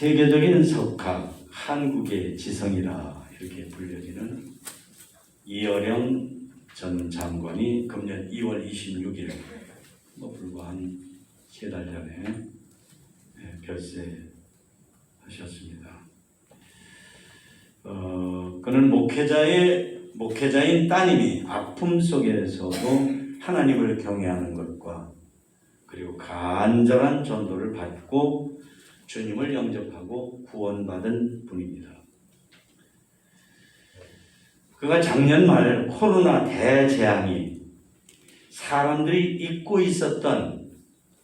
세계적인 석학, 한국의 지성이라 이렇게 불려지는 이어령 전 장관이 금년 2월 26일, 뭐 불과 한 세 달 전에 예, 별세하셨습니다. 어, 그는 목회자의 목회자인 따님이 아픔 속에서도 하나님을 경외하는 것과 그리고 간절한 전도를 받고 주님을 영접하고 구원받은 분입니다. 그가 작년 말 코로나 대재앙이 사람들이 잊고 있었던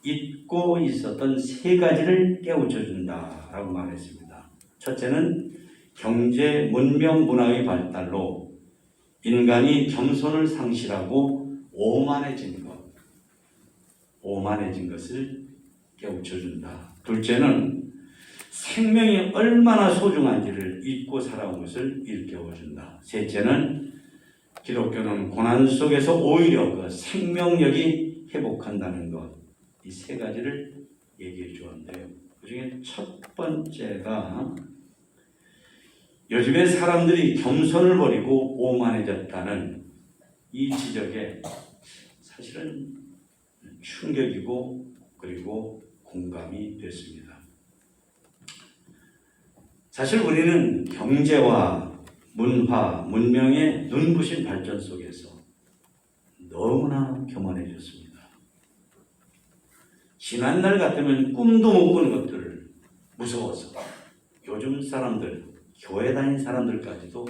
잊고 있었던 세 가지를 깨우쳐 준다라고 말했습니다. 첫째는 경제, 문명, 문화의 발달로 인간이 겸손을 상실하고 오만해진 것, 오만해진 것을 깨우쳐 준다. 둘째는 생명이 얼마나 소중한지를 잊고 살아온 것을 일깨워 준다. 셋째는 기독교는 고난 속에서 오히려 그 생명력이 회복한다는 것. 이 세 가지를 얘기해 주었는데요. 그 중에 첫 번째가 요즘에 사람들이 겸손을 버리고 오만해졌다는 이 지적에 사실은 충격이고 그리고 공감이 됐습니다. 사실 우리는 경제와 문화, 문명의 눈부신 발전 속에서 너무나 교만해졌습니다. 지난날 같으면 꿈도 못 꾸는 것들을 무서워서 요즘 사람들, 교회 다닌 사람들까지도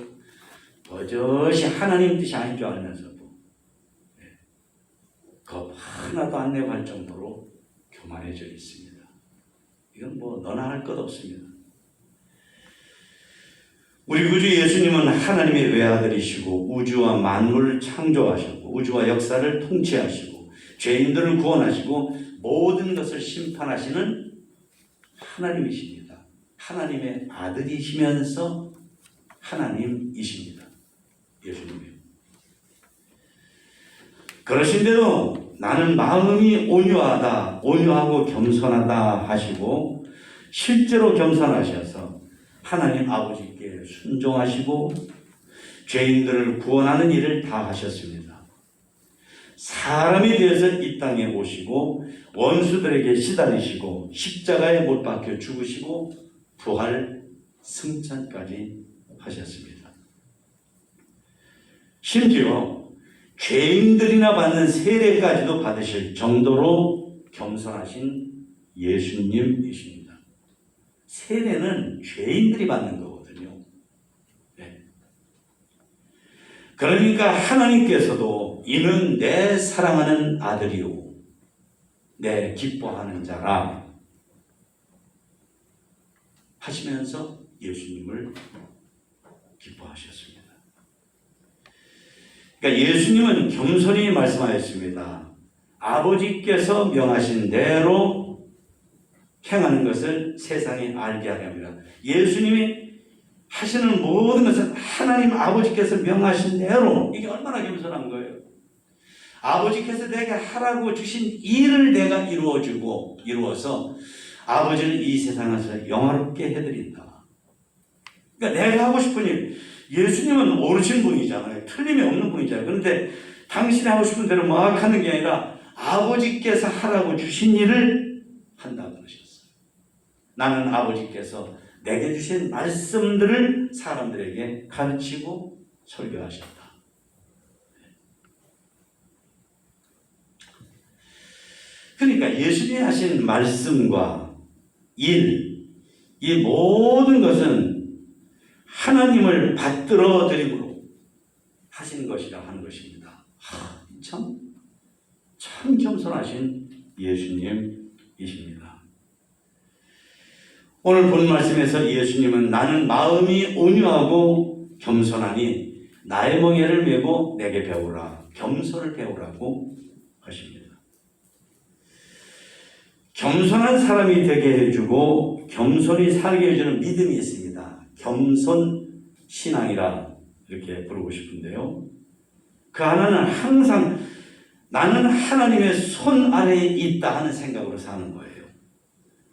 버젓이 하나님 뜻이 아닌 줄 알면서도 네, 겁 하나도 안 내고 할 정도로 교만해져 있습니다. 이건 뭐 너나 할 것 없습니다. 우리 구주 예수님은 하나님의 외아들이시고 우주와 만물을 창조하셨고 우주와 역사를 통치하시고 죄인들을 구원하시고 모든 것을 심판하시는 하나님이십니다. 하나님의 아들이시면서 하나님이십니다. 예수님이. 그러신데도 나는 마음이 온유하다, 온유하고 겸손하다 하시고 실제로 겸손하셔서 하나님 아버지께 순종하시고 죄인들을 구원하는 일을 다 하셨습니다. 사람이 되어서 이 땅에 오시고 원수들에게 시달리시고 십자가에 못 박혀 죽으시고 부활 승천까지 하셨습니다. 심지어 죄인들이나 받는 세례까지도 받으실 정도로 겸손하신 예수님이십니다. 세례는 죄인들이 받는 거거든요. 네. 그러니까 하나님께서도 이는 내 사랑하는 아들이요. 내 기뻐하는 자라. 하시면서 예수님을 기뻐하셨습니다. 그러니까 예수님은 겸손히 말씀하였습니다. 아버지께서 명하신 대로 행하는 것을 세상에 알게 하려 합니다. 예수님이 하시는 모든 것은 하나님 아버지께서 명하신 대로 이게 얼마나 겸손한 거예요. 아버지께서 내게 하라고 주신 일을 내가 이루어주고 이루어서 아버지를 이 세상에서 영화롭게 해드린다. 그러니까 내가 하고 싶은 일, 예수님은 오르신 분이잖아요. 틀림이 없는 분이잖아요. 그런데 당신이 하고 싶은 대로 막 하는 게 아니라 아버지께서 하라고 주신 일을 한다고. 나는 아버지께서 내게 주신 말씀들을 사람들에게 가르치고 설교하셨다. 그러니까 예수님이 하신 말씀과 일, 이 모든 것은 하나님을 받들어 드림으로 하신 것이라 하는 것입니다. 하, 참, 참 겸손하신 예수님이십니다. 오늘 본 말씀에서 예수님은 나는 마음이 온유하고 겸손하니 나의 멍에를 메고 내게 배우라. 겸손을 배우라고 하십니다. 겸손한 사람이 되게 해주고 겸손히 살게 해주는 믿음이 있습니다. 겸손 신앙이라 이렇게 부르고 싶은데요. 그 하나는 항상 나는 하나님의 손 아래에 있다 하는 생각으로 사는 거예요.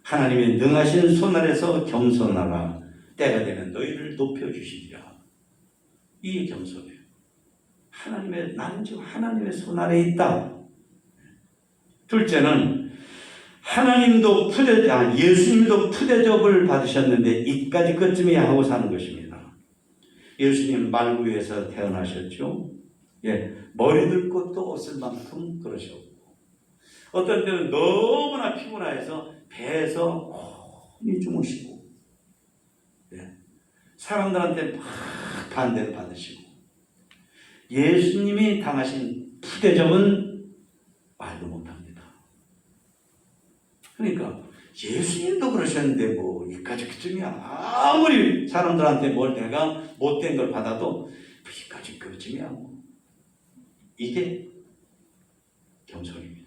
하나님의 능하신 손 아래서 겸손하라. 때가 되면 너희를 높여주시리라. 이게 겸손이에요. 하나님의, 나는 지금 하나님의 손 아래 있다. 둘째는 하나님도 푸대, 아, 예수님도 푸대접을 받으셨는데 이까지 끝쯤이야 하고 사는 것입니다. 예수님 말구에서 태어나셨죠. 예, 머리 들 것도 없을 만큼 그러셨고 어떤 때는 너무나 피곤해서 배에서 홈이 주무시고 예, 사람들한테 막 반대를 받으시고 예수님이 당하신 푸대접은 말도 못합니다. 그러니까 예수님도 그러셨는데 뭐 이까지 그쯤이야 아무리 사람들한테 뭘 내가 못된 걸 받아도 이까지 그쯤이야 뭐 이게 겸손입니다.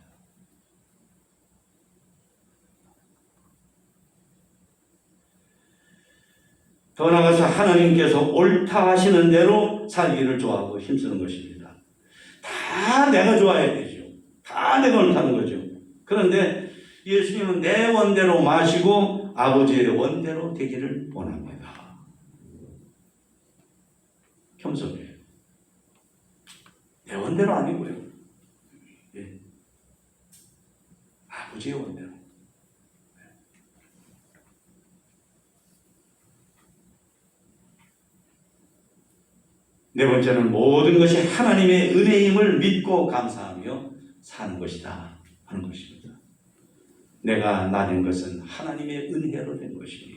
더 나아가서 하나님께서 옳다 하시는 대로 살기를 좋아하고 힘쓰는 것입니다. 다 내가 좋아야 되죠. 다 내가 옳다는 거죠. 그런데 예수님은 내 원대로 마시고 아버지의 원대로 되기를 원합니다. 겸손해요. 내 원대로 아니고요. 예. 아버지의 원대로. 네 번째는 모든 것이 하나님의 은혜임을 믿고 감사하며 사는 것이다 하는 것입니다. 내가 나된 것은 하나님의 은혜로 된 것이니.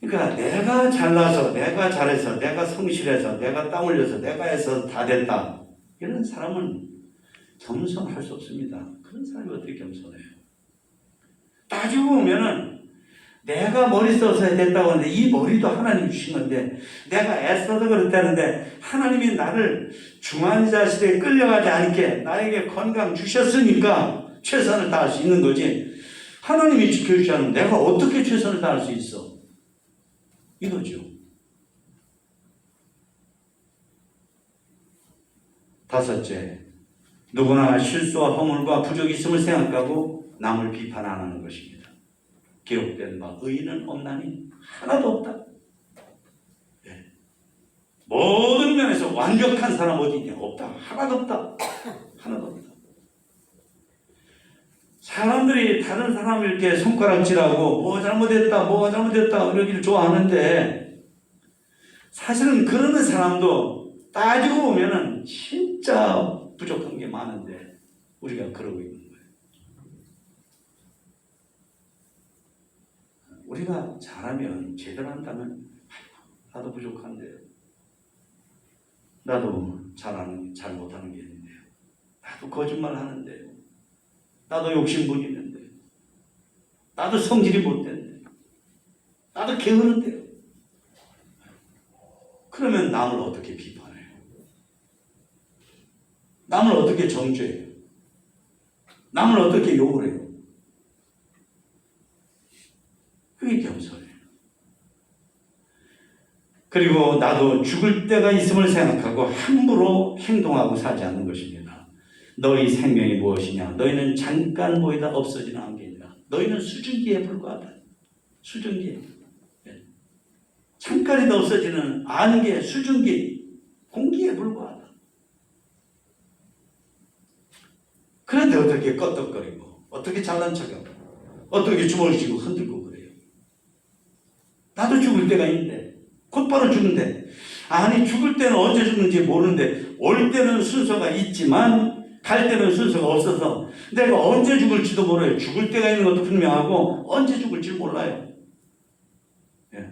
그러니까 내가 잘나서, 내가 잘해서, 내가 성실해서, 내가 땀 흘려서, 내가 해서 다 됐다. 이런 사람은 겸손할 수 없습니다. 그런 사람이 어떻게 겸손해요? 따지고 보면은 내가 머리 써서 됐다고 하는데 이 머리도 하나님 주신 건데 내가 애써서 그렇다는데 하나님이 나를 중환자실에 끌려가지 않게 나에게 건강 주셨으니까 최선을 다할 수 있는 거지. 하나님이 지켜주지 않으면 내가 어떻게 최선을 다할 수 있어? 이거죠. 다섯째 누구나 실수와 허물과 부족이 있음을 생각하고 남을 비판 안 하는 것입니다 기록된 바 의인은 없나니 하나도 없다. 예. 모든 면에서 완벽한 사람 어디 있냐? 없다. 하나도 없다. 하나도 없다. 사람들이 다른 사람을 이렇게 손가락질하고 뭐 잘못했다, 뭐 잘못했다 이러기를 좋아하는데 사실은 그러는 사람도 따지고 보면은 진짜 부족한 게 많은데 우리가 그러고 있는 거예요. 우리가 잘하면 제대로 한다면 나도 부족한데 나도 잘하는 잘 못하는 게 있는데요. 나도 거짓말 하는데요. 나도 욕심 부리는데 나도 성질이 못된데 나도 게으른데요. 그러면 남을 어떻게 비판해요? 남을 어떻게 정죄해요? 남을 어떻게 욕을 해요? 그게 겸손해요. 그리고 나도 죽을 때가 있음을 생각하고 함부로 행동하고 살지 않는 것입니다. 너희 생명이 무엇이냐? 너희는 잠깐 보이다 없어지는 안개니라. 너희는 수증기에 불과하다. 수증기. 예. 잠깐이다 없어지는 안개, 수증기, 공기에 불과하다. 그런데 어떻게 껐덕거리고, 어떻게 잘난 척하고, 어떻게 주먹을 쥐고 흔들고? 나도 죽을 때가 있는데 곧바로 죽는데 아니 죽을 때는 언제 죽는지 모르는데 올 때는 순서가 있지만 갈 때는 순서가 없어서 내가 언제 죽을지도 몰라요. 죽을 때가 있는 것도 분명하고 언제 죽을지 몰라요. 예.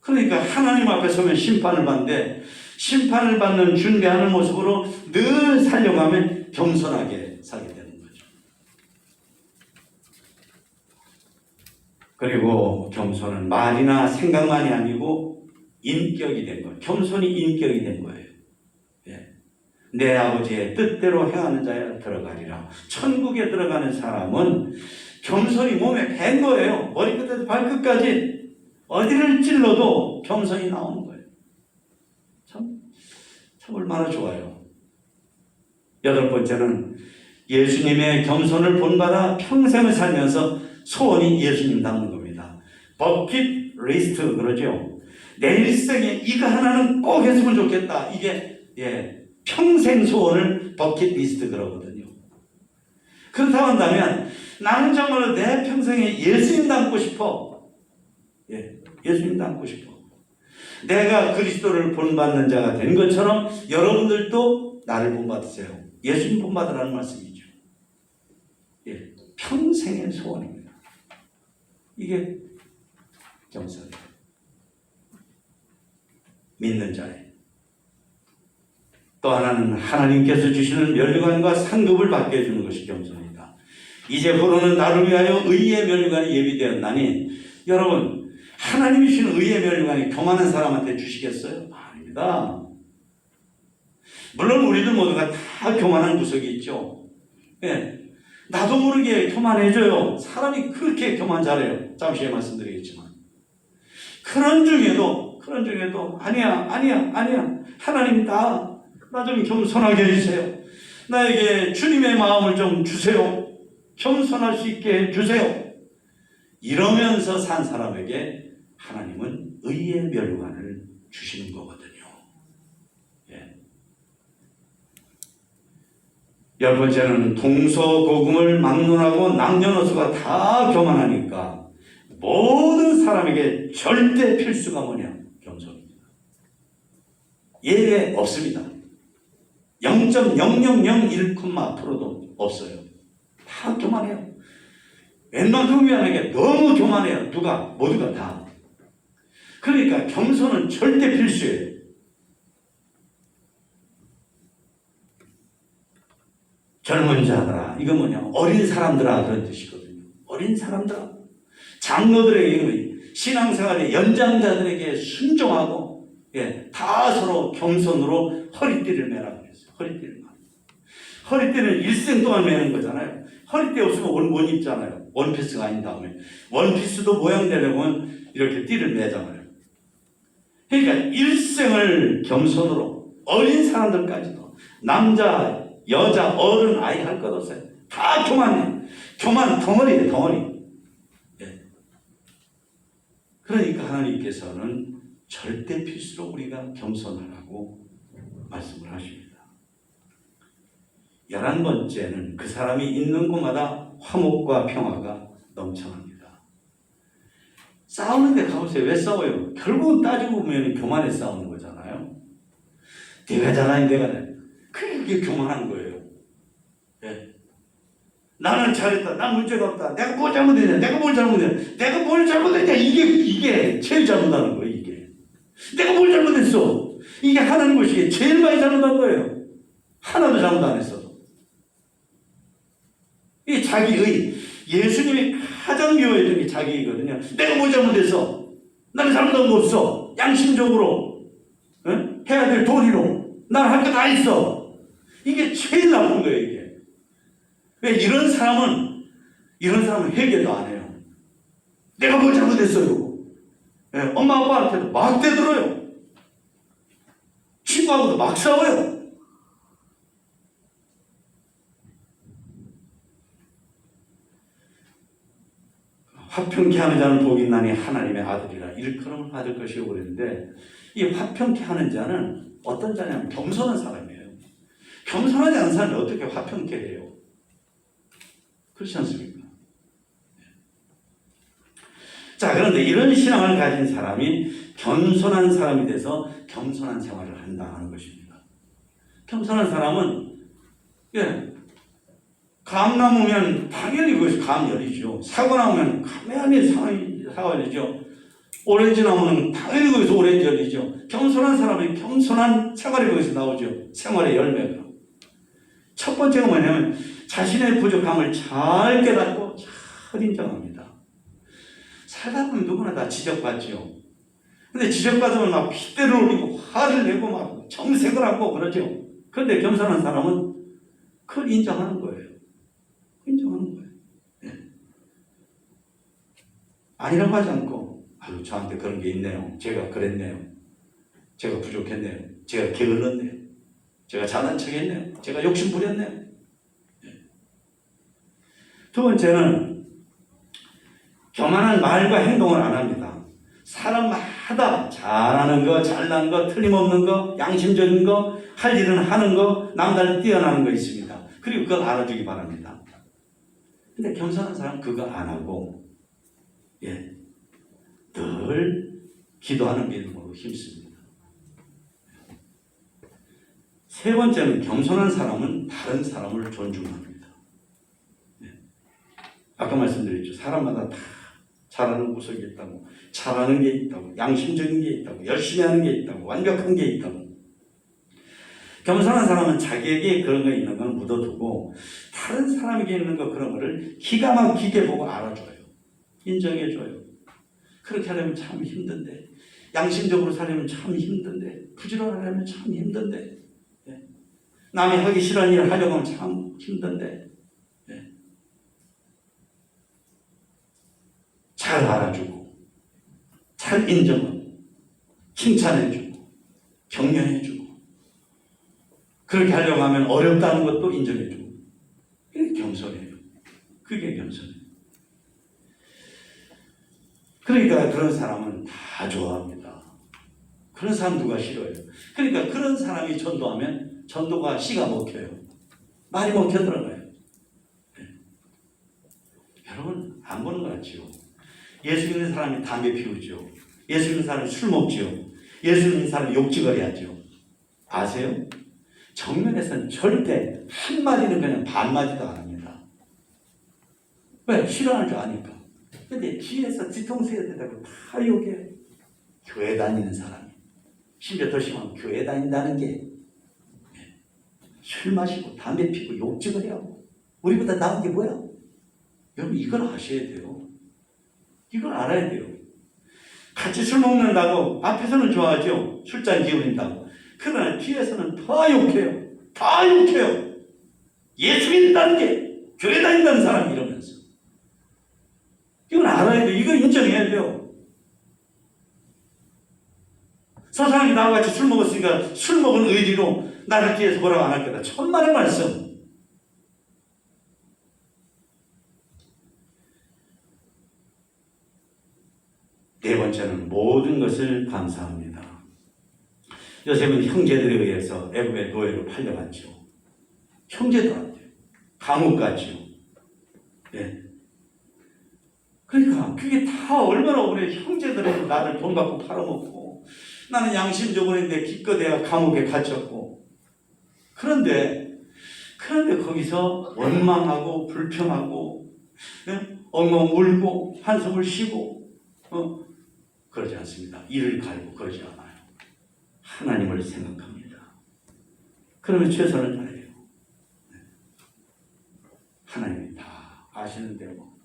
그러니까 하나님 앞에 서면 심판을 받는데 심판을 받는 준비하는 모습으로 늘 살려가면 겸손하게 살게 되는 거죠. 그리고 겸손은 말이나 생각만이 아니고 인격이 된 거예요. 겸손이 인격이 된 거예요. 예. 내 아버지의 뜻대로 행하는 자야 들어가리라. 천국에 들어가는 사람은 겸손이 몸에 밴 거예요. 머리끝에서 발끝까지 어디를 찔러도 겸손이 나오는 거예요. 참, 참 얼마나 좋아요. 여덟 번째는 예수님의 겸손을 본받아 평생을 살면서 소원이 예수님 닮는 겁니다. 버킷 리스트 그러죠. 내 일생에 이거 하나는 꼭 했으면 좋겠다. 이게 예, 평생 소원을 버킷 리스트 그러거든요. 그렇다고 한다면 나는 정말로 내 평생에 예수님 닮고 싶어. 예, 예수님 닮고 싶어. 내가 그리스도를 본받는 자가 된 것처럼 여러분들도 나를 본받으세요. 예수님 본받으라는 말씀이죠. 예, 평생의 소원입니다. 이게 겸손이에요. 믿는 자예요. 또 하나는 하나님께서 주시는 면류관과 상급을 받게 해주는 것이 겸손이다. 이제부로는 나를 위하여 의의 면류관이 예비되었나니 여러분 하나님이 주시는 의의 면류관이 교만한 사람한테 주시겠어요? 아닙니다. 물론 우리들 모두가 다 교만한 구석이 있죠. 예. 나도 모르게 교만해져요. 사람이 그렇게 교만 잘해요. 잠시 후에 말씀드리겠지만. 그런 중에도, 그런 중에도, 아니야, 아니야, 아니야. 하나님 나, 나 좀 겸손하게 해주세요. 나에게 주님의 마음을 좀 주세요. 겸손할 수 있게 해주세요. 이러면서 산 사람에게 하나님은 의의 멸관을 주시는 거거든요. 예. 열 번째는 동서고금을 막론하고 남녀노소가 다 교만하니까 모든 사람에게 절대 필수가 뭐냐? 겸손입니다. 예외 없습니다. 0.0001%도 없어요. 다 교만해요. 웬만큼이면 너무 교만해요. 누가? 모두가 다. 그러니까 겸손은 절대 필수예요. 젊은 자들아, 이거 뭐냐? 어린 사람들아 그런 뜻이거든요. 어린 사람들아. 장로들에게 신앙생활의 연장자들에게 순종하고 예, 다 서로 겸손으로 허리띠를 매라 그랬어요. 허리띠를 매. 허리띠는 일생 동안 매는 거잖아요. 허리띠 없으면 원, 못 입잖아요. 원피스가 아닌 다음에. 원피스도 모양 내려면 이렇게 띠를 매잖아요. 그러니까 일생을 겸손으로 어린 사람들까지도 남자, 여자, 어른, 아이 할 것 없어요. 다 교만해. 교만 덩어리예요, 덩어리. 예. 그러니까 하나님께서는 절대 필수로 우리가 겸손하라고 말씀을 하십니다. 열한 번째는 그 사람이 있는 곳마다 화목과 평화가 넘쳐납니다. 싸우는데 가보세요. 왜 싸워요? 결국은 따지고 보면 교만에 싸우는 거잖아요. 내가 잘하니 내가 잘. 그게 교만한 거예요. 예. 나는 잘했다. 난 문제가 없다. 내가 뭘 잘못했냐? 내가 뭘 잘못했냐? 내가 뭘 잘못했냐? 이게 이게 제일 잘못하는 거예요. 이게 내가 뭘 잘못했어? 이게 하나님 것이 제일 많이 잘못한 거예요. 하나도 잘못 안 했어도. 이 자기의 예수님이 가장 미워했던 게 자기이거든요. 내가 뭘 잘못했어? 나는 잘못한 거 없어. 양심적으로 응? 해야 될 도리로 난할거다 있어. 이게 제일 나쁜 거예요. 이게 왜 이런 사람은 이런 사람은 회개도 안 해요. 내가 뭘 잘못했어요? 예, 엄마 아빠한테도 막 대들어요. 친구하고도 막 싸워요. 화평케 하는 자는 복이 있나니 하나님의 아들이라 일컬음을 받을 것이고 그랬는데 이 화평케 하는 자는 어떤 자냐면 겸손한 사람이에요. 겸손하지 않은 사람이 어떻게 화평케 해요? 그렇지 않습니까? 자 그런데 이런 신앙을 가진 사람이 겸손한 사람이 돼서 겸손한 생활을 한다 하는 것입니다. 겸손한 사람은 예, 감 나무면 당연히 그것이 감열이죠. 사과 나무면 당연히 사과열이죠. 오렌지 나무는 당연히 거기서 오렌지 열이죠. 겸손한 사람은 겸손한 생활이 거기서 나오죠. 생활의 열매가. 첫 번째가 뭐냐면 자신의 부족함을 잘 깨닫고 잘 인정합니다. 살다 보면 누구나 다 지적받죠. 근데 지적받으면 막 핏대를 올리고 화를 내고 막 정색을 하고 그러죠. 그런데 겸손한 사람은 그걸 인정하는 거예요. 인정하는 거예요. 예. 아니라고 하지 않고, 아유, 저한테 그런 게 있네요. 제가 그랬네요. 제가 부족했네요. 제가 게을렀네요. 제가 잘난 척 했네요. 제가 욕심 부렸네요. 예. 두 번째는 교만한 말과 행동을 안 합니다. 사람마다 잘하는 거, 잘난 거, 틀림없는 거, 양심적인 거, 할 일은 하는 거, 남들 뛰어나는 거 있습니다. 그리고 그걸 알아주기 바랍니다. 근데 겸손한 사람은 그거 안 하고, 예, 늘 기도하는 믿음으로 힘씁니다. 세 번째는 겸손한 사람은 다른 사람을 존중합니다. 예. 아까 말씀드렸죠. 사람마다 다 잘하는 구석이 있다고, 잘하는 게 있다고, 양심적인 게 있다고, 열심히 하는 게 있다고, 완벽한 게 있다고. 겸손한 사람은 자기에게 그런 거 있는 건 묻어두고 다른 사람에게 있는 거 그런 거를 기가 막히게 보고 알아줘요. 인정해줘요. 그렇게 하려면 참 힘든데 양심적으로 살려면 참 힘든데 부지런하려면 참 힘든데 예. 남이 하기 싫은 일을 하려고 하면 참 힘든데 예. 잘 알아주고 잘 인정하고 칭찬해주고 격려해주고 그렇게 하려고 하면 어렵다는 것도 인정해주고 그게 겸손해요. 그게 겸손해요. 그러니까 그런 사람은 다 좋아합니다. 그런 사람 누가 싫어요? 그러니까 그런 사람이 전도하면 전도가 씨가 먹혀요. 말이 먹혀 들어가요. 네. 여러분 안 보는 것 같지요? 예수 믿는 사람이 담배 피우죠. 예수 믿는 사람이 술 먹지요. 예수 믿는 사람이 욕지거리 하죠. 아세요? 정면에서는 절대 한마디는 그냥 반마디도 안 합니다. 왜? 싫어하는 줄 아니까. 근데 뒤에서 뒤통수에 대고 다 욕해. 교회 다니는 사람이. 심지어 더 심하면 교회 다닌다는 게 술 마시고 담배 피고 욕지거리 하고 우리보다 나은 게 뭐야? 여러분 이걸 아셔야 돼요. 이걸 알아야 돼요. 같이 술 먹는다고 앞에서는 좋아하죠. 술잔 기울인다고. 그러나 뒤에서는 다 욕해요. 다 욕해요. 예수 믿는다는 게 교회 다닌다는 사람이 이러면서. 이건 알아야 돼요. 이거 인정해야 돼요. 저 사람이 나와 같이 술 먹었으니까 술 먹은 의지로 나를 뒤에서 뭐라고 안 할 거다. 천만의 말씀. 네 번째는 모든 것을 감사합니다. 요셉은 형제들에 의해서 애굽의 노예로 팔려갔죠. 형제들한테 감옥 갔죠. 예. 그러니까 그게 다 얼마나 오래 형제들이 나를 돈 받고 팔아먹고 나는 양심적으로 했는데 기껏해야 감옥에 갇혔고 그런데 그런데 거기서 원망하고 불평하고 예? 엉엉 울고 한숨을 쉬고 어? 그러지 않습니다. 이를 갈고 그러지 않아요. 하나님을 생각합니다. 그러면 최선을 다해요. 네. 하나님이 다 아시는데 뭐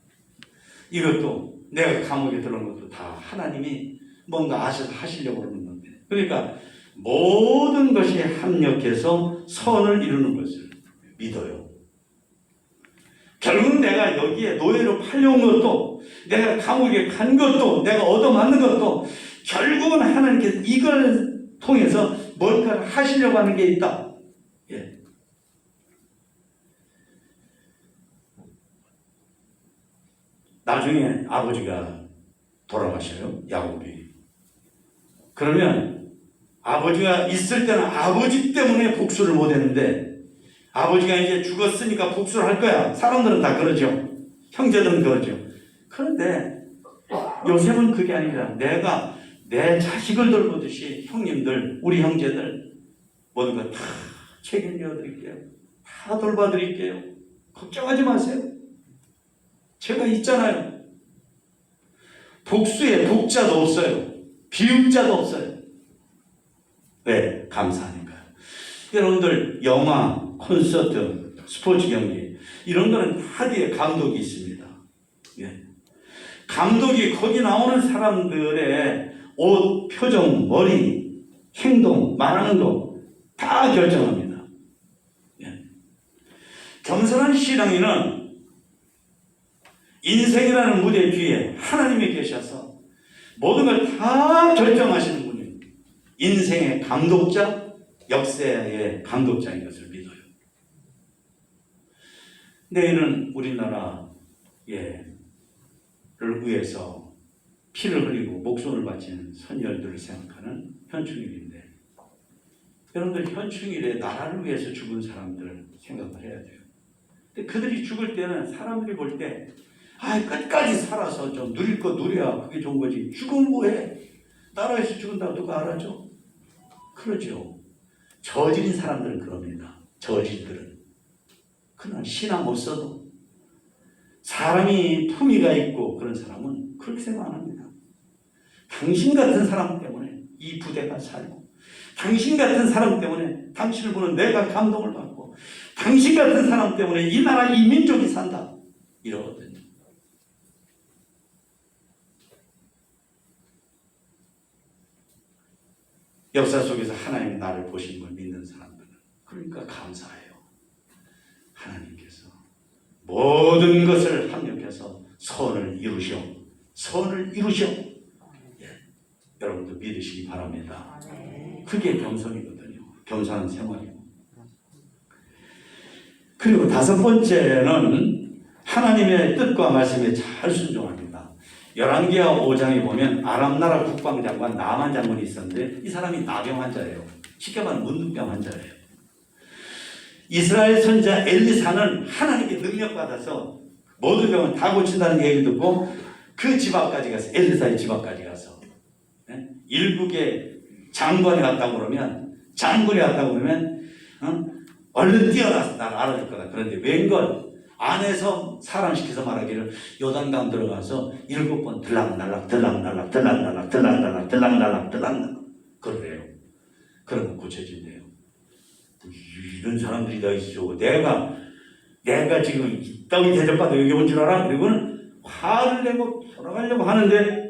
이것도 내가 감옥에 들어온 것도 다 하나님이 뭔가 하시려고 그러는 건데 그러니까 모든 것이 합력해서 선을 이루는 것을 믿어요. 결국 내가 여기에 노예로 팔려온 것도 내가 감옥에 간 것도 내가 얻어맞는 것도 결국은 하나님께서 이걸 통해서 뭔가를 하시려고 하는 게 있다. 예. 나중에 아버지가 돌아가셔요. 야곱이. 그러면 아버지가 있을 때는 아버지 때문에 복수를 못 했는데 아버지가 이제 죽었으니까 복수를 할 거야. 사람들은 다 그러죠. 형제들은 그러죠. 그런데 요셉은 그게 아니라 내가 내 자식을 돌보듯이 형님들, 우리 형제들 모든 거다 책임져 드릴게요. 다 돌봐 드릴게요. 걱정하지 마세요. 제가 있잖아요. 복수에 복자도 없어요. 비읍자도 없어요. 왜? 감사하니까요. 여러분들 영화, 콘서트, 스포츠 경기 이런 거는 다 뒤에 감독이 있습니다. 예. 감독이 거기 나오는 사람들의 옷, 표정, 머리, 행동, 말하는 거 다 결정합니다. 예. 겸손한 신앙인은 인생이라는 무대 뒤에 하나님이 계셔서 모든 걸 다 결정하시는 분이 인생의 감독자, 역사의 감독자인 것을 믿어요. 내일은 우리나라 예, 를 위해서 피를 흘리고 목숨을 바치는 선열들을 생각하는 현충일인데 여러분들 현충일에 나라를 위해서 죽은 사람들을 생각을 해야 돼요. 근데 그들이 죽을 때는 사람들이 볼때 아, 끝까지 살아서 좀 누릴 거 누려야 그게 좋은 거지. 죽으면 뭐해? 나라에서 죽은다고 누가 알아줘? 그러죠. 저질인 사람들은 그럽니다. 저질들은. 그러나 신앙 못 써도 사람이 품위가 있고 그런 사람은 그렇게 생각 안 합니다. 당신 같은 사람 때문에 이 부대가 살고 당신 같은 사람 때문에 당신을 보는 내가 감동을 받고 당신 같은 사람 때문에 이 나라 이 민족이 산다 이러거든요. 역사 속에서 하나님 나를 보신 걸 믿는 사람들은 그러니까 감사해요. 하나님께서 모든 것을 합력해서 선을 이루셔 선을 이루셔 예, 여러분도 믿으시기 바랍니다. 그게 겸손이거든요. 겸손한 생활이고. 그리고 다섯 번째는 하나님의 뜻과 말씀에 잘 순종합니다. 열왕기하 5장에 보면 아람 나라 국방장관 나만 장군이 있었는데 이 사람이 나병 환자예요. 쉽게 말하면 문둥병 환자예요. 이스라엘 선자 엘리사는 하나님께 능력받아서 모든 병을 다 고친다는 얘기를 듣고 그 집 앞까지 가서 엘리사의 집 앞까지 가서 예? 일국의 장관이 왔다고 그러면 장군이 왔다고 그러면 어? 얼른 뛰어나서 나를 알아줄 거다. 그런데 웬걸 안에서 사람시켜서 말하기를 요단강 들어가서 일곱 번 들락날락 들락날락 들락날락 들락날락 들락날락 들락날락 그러래요. 그러면 고쳐진대요. 이런 사람들이 다 있어. 내가 내가 지금 이 땅이 대접받아 여기 온 줄 알아? 그리고는 화를 내고 돌아가려고 하는데